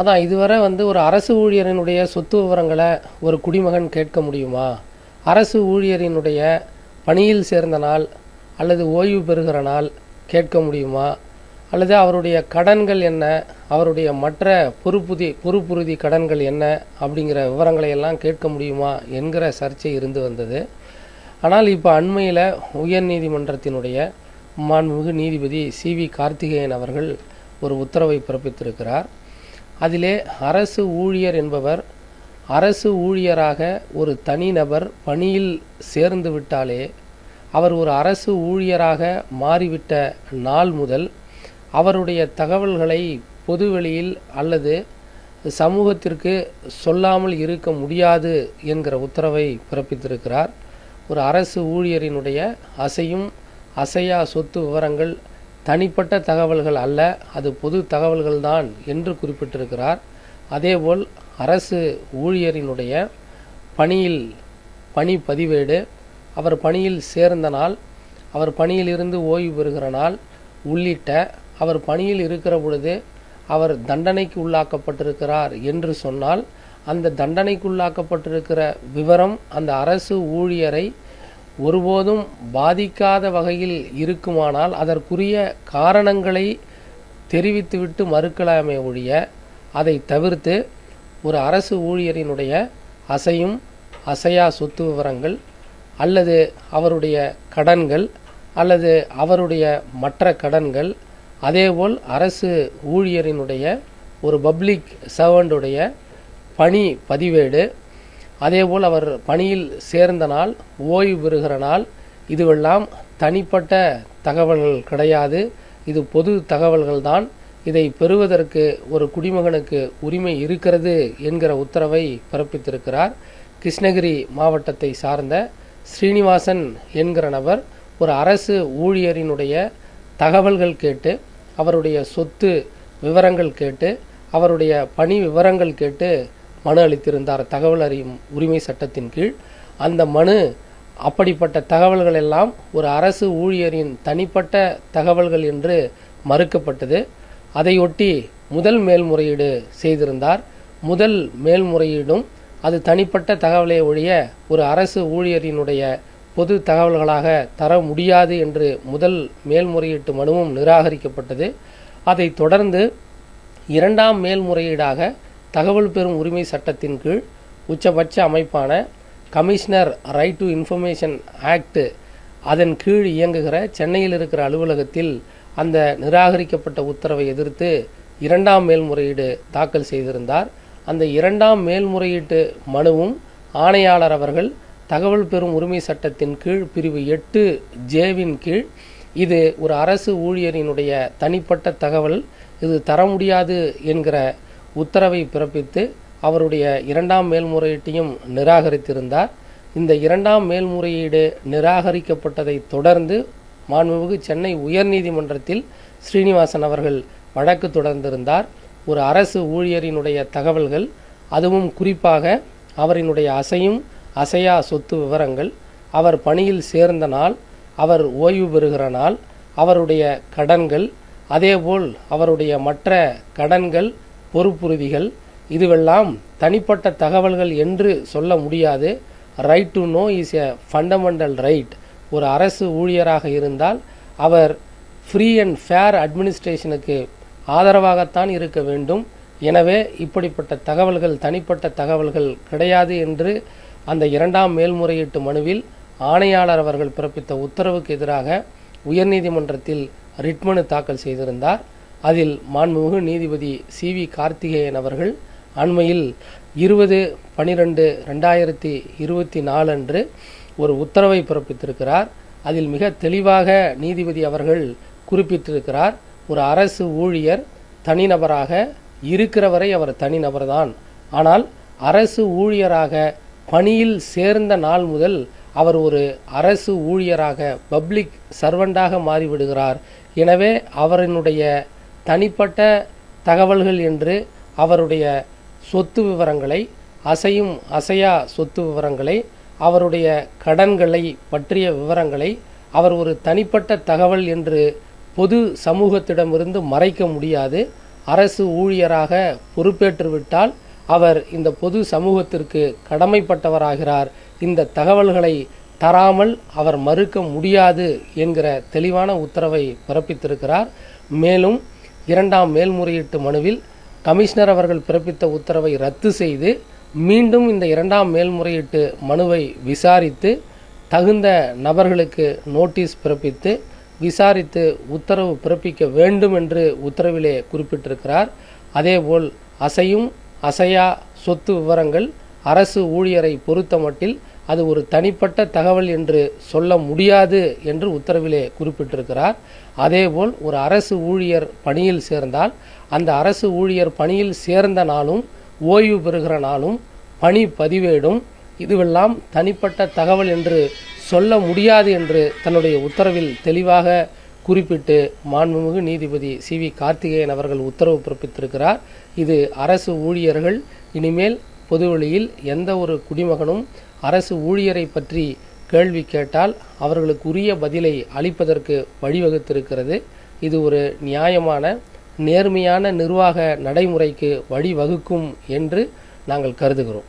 அதான் இதுவரை வந்து ஒரு அரசு ஊழியரினுடைய சொத்து விவரங்களை ஒரு குடிமகன் கேட்க முடியுமா? அரசு ஊழியரினுடைய பணியில் சேர்ந்த நாள் அல்லது ஓய்வு பெறுகிற நாள் கேட்க முடியுமா? அல்லது அவருடைய கடன்கள் என்ன? அவருடைய மற்ற பொறுப்புதி பொறுப்புறுதி கடன்கள் என்ன? அப்படிங்கிற விவரங்களை எல்லாம் கேட்க முடியுமா என்கிற சர்ச்சை இருந்து வந்தது. ஆனால் இப்போ அண்மையில் உயர்நீதிமன்றத்தினுடைய மாண்புமிகு நீதிபதி சி வி கார்த்திகேயன் அவர்கள் ஒரு உத்தரவை பிறப்பித்திருக்கிறார். அதிலே அரசு ஊழியர் என்பவர் அரசு ஊழியராக ஒரு தனிநபர் பணியில் சேர்ந்து விட்டாலே அவர் ஒரு அரசு ஊழியராக மாறிவிட்ட நாள் முதல் அவருடைய தகவல்களை பொதுவெளியில் அல்லது சமூகத்திற்கு சொல்லாமல் இருக்க முடியாது என்கிற உத்தரவை பிறப்பித்திருக்கிறார். ஒரு அரசு ஊழியரினுடைய அசையும் அசையா சொத்து விவரங்கள் தனிப்பட்ட தகவல்கள் அல்ல அது பொது தகவல்கள்தான் என்று குறிப்பிட்டிருக்கிறார். அதேபோல் அரசு ஊழியரினுடைய பணியில் பணி பதிவேடு அவர் பணியில் சேர்ந்த நாள் அவர் பணியிலிருந்து ஓய்வு பெறுகிற நாள் உள்ளிட்ட அவர் பணியில் இருக்கிற பொழுது அவர் தண்டனைக்கு உள்ளாக்கப்பட்டிருக்கிறார் என்று சொன்னால் அந்த தண்டனைக்குள்ளாக்கப்பட்டிருக்கிற விவரம் அந்த அரசு ஊழியரை ஒருபோதும் பாதிக்காத வகையில் இருக்குமானால் அதற்குரிய காரணங்களை தெரிவித்துவிட்டு மறுக்கலாமே ஒழிய அதை தவிர்த்து ஒரு அரசு ஊழியரினுடைய அசையும் அசையா சொத்து விவரங்கள் அல்லது அவருடைய கடன்கள் அல்லது அவருடைய மற்ற கடன்கள் அதேபோல் அரசு ஊழியரினுடைய ஒரு பப்ளிக் சர்வண்டுடைய பணி பதிவேடு அதேபோல் அவர் பணியில் சேர்ந்த நாள் ஓய்வு பெறுகிற நாள் இதுவெல்லாம் தனிப்பட்ட தகவல்கள் கிடையாது. இது பொது தகவல்கள் தான். இதை பெறுவதற்கு ஒரு குடிமகனுக்கு உரிமை இருக்கிறது என்கிற உத்தரவை பிறப்பித்திருக்கிறார். கிருஷ்ணகிரி மாவட்டத்தை சார்ந்த ஸ்ரீனிவாசன் என்கிற நபர் ஒரு அரசு ஊழியரினுடைய தகவல்கள் கேட்டு அவருடைய சொத்து விவரங்கள் கேட்டு அவருடைய பணி விவரங்கள் கேட்டு மனு அளித்திருந்தார். தகவல் அறியும் உரிமை சட்டத்தின் கீழ். அந்த மனு அப்படிப்பட்ட தகவல்கள் எல்லாம் ஒரு அரசு ஊழியரின் தனிப்பட்ட தகவல்கள் என்று மறுக்கப்பட்டது. அதையொட்டி முதல் மேல்முறையீடு செய்திருந்தார். முதல் மேல்முறையீடும் அது தனிப்பட்ட தகவலை ஒழிய ஒரு அரசு ஊழியரினுடைய பொது தகவல்களாக தர முடியாது என்று முதல் மேல்முறையீட்டு மனுவும் நிராகரிக்கப்பட்டது. அதைத் தொடர்ந்து இரண்டாம் மேல்முறையீடாக தகவல் பெறும் உரிமை சட்டத்தின் கீழ் உச்சபட்ச அமைப்பான commissioner right to information act அதன் கீழ் இயங்குகிற சென்னையில் இருக்கிற அலுவலகத்தில் அந்த நிராகரிக்கப்பட்ட உத்தரவை எதிர்த்து இரண்டாம் மேல்முறையீடு தாக்கல் செய்திருந்தார். அந்த இரண்டாம் மேல்முறையீட்டு மனுவும் ஆணையாளர் அவர்கள் தகவல் பெறும் உரிமை சட்டத்தின் கீழ் பிரிவு எட்டு ஜேவின் கீழ். இது ஒரு அரசு ஊழியரினுடைய தனிப்பட்ட தகவல். இது தர முடியாது என்கிற உத்தரவை பிறப்பித்து அவருடைய இரண்டாம் மேல்முறையீட்டையும் நிராகரித்திருந்தார். இந்த இரண்டாம் மேல்முறையீடு நிராகரிக்கப்பட்டதை தொடர்ந்து மாண்புமிகு சென்னை உயர்நீதிமன்றத்தில் ஸ்ரீனிவாசன் அவர்கள் வழக்கு தொடர்ந்திருந்தார். ஒரு அரசு ஊழியரினுடைய தகவல்கள் அதுவும் குறிப்பாக அவரினுடைய அசையும் அசையா சொத்து விவரங்கள் அவர் பணியில் சேர்ந்த நாள் அவர் ஓய்வு பெறுகிற நாள் அவருடைய கடன்கள் அதேபோல் அவருடைய மற்ற கடன்கள் பொறுப்புறுதிகள். இதுவெல்லாம் தனிப்பட்ட தகவல்கள் என்று சொல்ல முடியாது. Right to know is a fundamental right ஒரு அரசு ஊழியராக இருந்தால் அவர் ஃப்ரீ அண்ட் ஃபேர் அட்மினிஸ்ட்ரேஷனுக்கு ஆதரவாகத்தான் இருக்க வேண்டும். எனவே இப்படிப்பட்ட தகவல்கள் தனிப்பட்ட தகவல்கள் கிடையாது என்று அந்த இரண்டாம் மேல்முறையீட்டு மனுவில் ஆணையாளர் அவர்கள் பிறப்பித்த உத்தரவுக்கு எதிராக உயர்நீதிமன்றத்தில் ரிட்மனு தாக்கல் செய்திருந்தார். அதில் மாண்புமிகு நீதிபதி சி வி கார்த்திகேயன் அவர்கள் அண்மையில் இருபது பனிரெண்டு ரெண்டாயிரத்தி இருபத்தி நாலு அன்று ஒரு உத்தரவை பிறப்பித்திருக்கிறார். அதில் மிக தெளிவாக நீதிபதி அவர்கள் குறிப்பிட்டிருக்கிறார் ஒரு அரசு ஊழியர் தனிநபராக இருக்கிறவரை அவர் தனிநபர்தான். ஆனால் அரசு ஊழியராக பணியில் சேர்ந்த நாள் முதல் அவர் ஒரு அரசு ஊழியராக பப்ளிக் சர்வெண்டாக மாறிவிடுகிறார். எனவே அவரினுடைய தனிப்பட்ட தகவல்கள் என்று அவருடைய சொத்து விவரங்களை அசையும் அசையா சொத்து விவரங்களை அவருடைய கடன்களை பற்றிய விவரங்களை அவர் ஒரு தனிப்பட்ட தகவல் என்று பொது சமூகத்திடமிருந்து மறைக்க முடியாது. அரசு ஊழியராக பொறுப்பேற்றுவிட்டால் அவர் இந்த பொது சமூகத்திற்கு கடமைப்பட்டவராகிறார். இந்த தகவல்களை தராமல் அவர் மறுக்க முடியாது என்கிற தெளிவான உத்தரவை பிறப்பித்திருக்கிறார். மேலும் இரண்டாம் மேல்முறையீட்டு மனுவில் கமிஷனர் அவர்கள் பிறப்பித்த உத்தரவை ரத்து செய்து மீண்டும் இந்த இரண்டாம் மேல்முறையீட்டு மனுவை விசாரித்து தகுந்த நபர்களுக்கு நோட்டீஸ் பிறப்பித்து விசாரித்து உத்தரவு பிறப்பிக்க வேண்டும் என்று உத்தரவிலே குறிப்பிட்டிருக்கிறார். அதேபோல் அசையும் அசையா சொத்து விவரங்கள் அரசு ஊழியரை பொறுத்தமட்டில் அது ஒரு தனிப்பட்ட தகவல் என்று சொல்ல முடியாது என்று உத்தரவிலே குறிப்பிட்டிருக்கிறார். அதேபோல் ஒரு அரசு ஊழியர் பணியில் சேர்ந்தால் அந்த அரசு ஊழியர் பணியில் சேர்ந்த நாளும் ஓய்வு பெறுகிற நாளும் பணி பதிவேடும். இதுவெல்லாம் தனிப்பட்ட தகவல் என்று சொல்ல முடியாது என்று தன்னுடைய உத்தரவில் தெளிவாக குறிப்பிட்டு மாண்புமிகு நீதிபதி சி. வி. கார்த்திகேயன் அவர்கள் உத்தரவு பிறப்பித்திருக்கிறார். இது அரசு ஊழியர்கள் இனிமேல் பொதுவெளியில் எந்த ஒரு குடிமகனும் அரசு ஊழியரை பற்றி கேள்வி கேட்டால் அவர்களுக்கு உரிய பதிலை அளிப்பதற்கு வழிவகுத்திருக்கிறது. இது ஒரு நியாயமான நேர்மையான நிர்வாக நடைமுறைக்கு வழிவகுக்கும் என்று நாங்கள் கருதுகிறோம்.